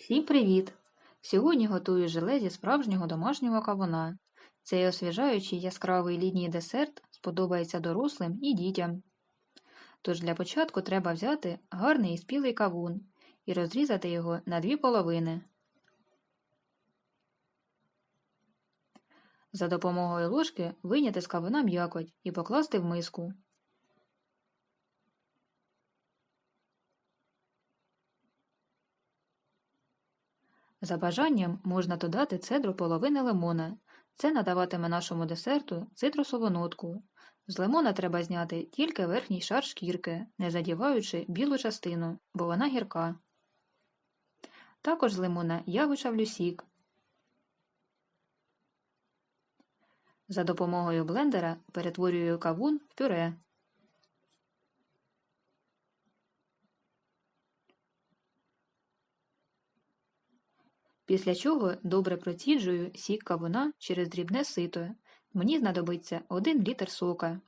Всім привіт! Сьогодні готую желе зі справжнього домашнього кавуна. Цей освіжаючий яскравий літній десерт сподобається дорослим і дітям. Тож для початку треба взяти гарний і спілий кавун і розрізати його на дві половини. За допомогою ложки вийняти з кавуна м'якоть і покласти в миску. За бажанням можна додати цедру половини лимона. Це надаватиме нашому десерту цитрусову нотку. З лимона треба зняти тільки верхній шар шкірки, не задіваючи білу частину, бо вона гірка. Також з лимона я вичавлю сік. За допомогою блендера перетворюю кавун в пюре. Після чого добре проціджую сік кавуна через дрібне сито. Мені знадобиться 1 літр сока.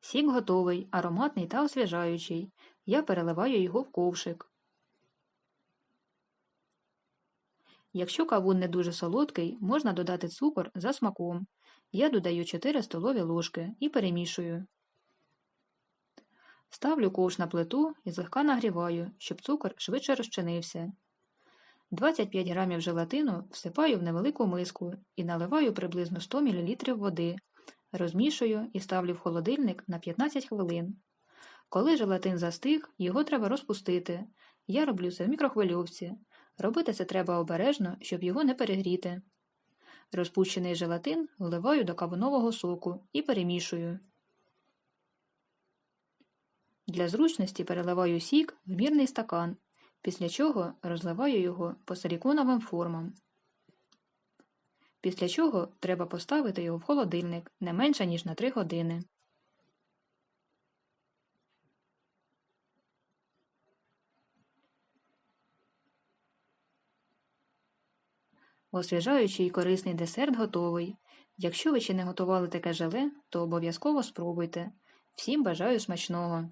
Сік готовий, ароматний та освіжаючий. Я переливаю його в ковшик. Якщо кавун не дуже солодкий, можна додати цукор за смаком. Я додаю 4 столові ложки і перемішую. Ставлю ковш на плиту і злегка нагріваю, щоб цукор швидше розчинився. 25 грамів желатину всипаю в невелику миску і наливаю приблизно 100 мл води, розмішую і ставлю в холодильник на 15 хвилин. Коли желатин застиг, його треба розпустити. Я роблю це в мікрохвильовці. Робити це треба обережно, щоб його не перегріти. Розпущений желатин вливаю до кавунового соку і перемішую. Для зручності переливаю сік в мірний стакан, після чого розливаю його по силіконовим формам. Після чого треба поставити його в холодильник не менше, ніж на 3 години. Освіжаючий і корисний десерт готовий. Якщо ви ще не готували таке желе, то обов'язково спробуйте. Всім бажаю смачного!